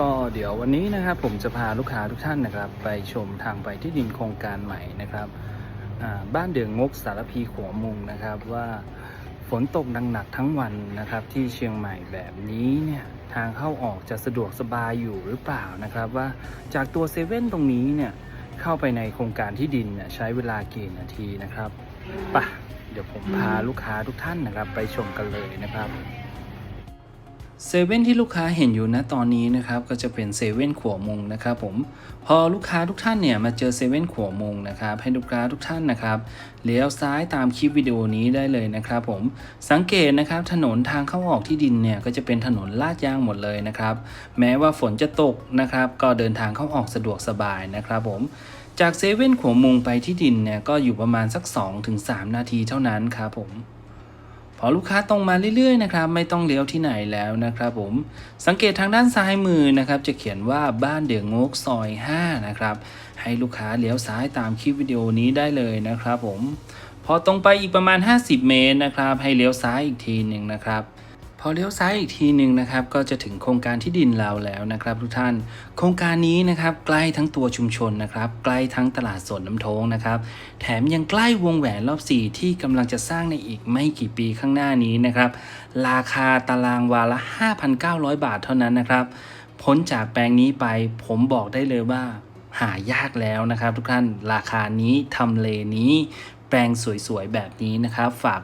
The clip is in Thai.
ก็เดี๋ยววันนี้นะครับผมจะพาลูกค้าทุกท่านนะครับ ไปชมทางไปที่ดินโครงการใหม่นะครับบ้านเดืองงกสารพีขัวมุงนะครับว่าฝนตกดังหนักทั้งวันนะครับ ที่เชียงใหม่แบบนี้เนี่ยทางเข้าออกจะสะดวกสบายอยู่หรือเปล่านะครับ ว่าจากตัวเซเว่นตรงนี้เนี่ยเข้าไปในโครงการที่ดินเนี่ยใช้เวลากี่นาทีนะครับปะเดี๋ยวผมพาลูกค้าทุกท่านนะครับ ไปชมกันเลยนะครับ เซเว่นที่ลูกค้าเห็นอยู่ณตอนนี้นะครับก็จะเป็นเซเว่นขัวมุงนะครับผมพอลูกค้าทุกท่านเนี่ยมาเจอเซเว่นขัวมุงนะครับให้ลูกค้าทุกท่านนะครับเลี้ยวซ้ายตามคลิปวิดีโอนี้ได้เลยนะครับผมสังเกตนะครับถนนทางเข้าออกที่ดินเนี่ยก็จะเป็นถนนลาดยางหมดเลยนะครับแม้ว่าฝนจะตกนะครับก็เดินทางเข้าออกสะดวกสบายนะครับผมจากเซเว่นขัวมุงไปที่ดินเนี่ยก็อยู่ประมาณสัก 2-3 นาทีเท่านั้นครับผม พอลูกค้าตรงมาเรื่อยๆนะครับไม่ต้องเลี้ยวที่ไหนแล้วนะครับผมสังเกตทางด้านซ้ายมือนะครับจะเขียนว่าบ้านเดืองงกซอย 5 นะครับให้ลูกค้าเลี้ยวซ้ายตามคลิปวิดีโอนี้ได้เลยนะครับผมพอตรงไปอีกประมาณ 50 เมตรนะครับให้เลี้ยวซ้ายอีกทีหนึ่งนะครับ อเลี้ยวซ้ายอีกทีหนึ่งนะครับ ก็จะถึงโครงการที่ดินเราแล้วนะครับ ทุกท่าน โครงการนี้นะครับใกล้ทั้งตัวชุมชนนะครับ ใกล้ทั้งตลาดสดน้ำโทงนะครับ แถมยังใกล้วงแหวนรอบ 4 ที่กำลังจะสร้างในอีกไม่กี่ปีข้างหน้านี้นะครับ ราคาตารางวาละ 5,900 บาทเท่านั้นนะครับ พ้นจากแปลงนี้ไปผมบอกได้เลยว่าหายากแล้วนะครับ ทุกท่าน ราคานี้ทำเลนี้ แปลงสวยๆแบบนี้นะครับ ฝาก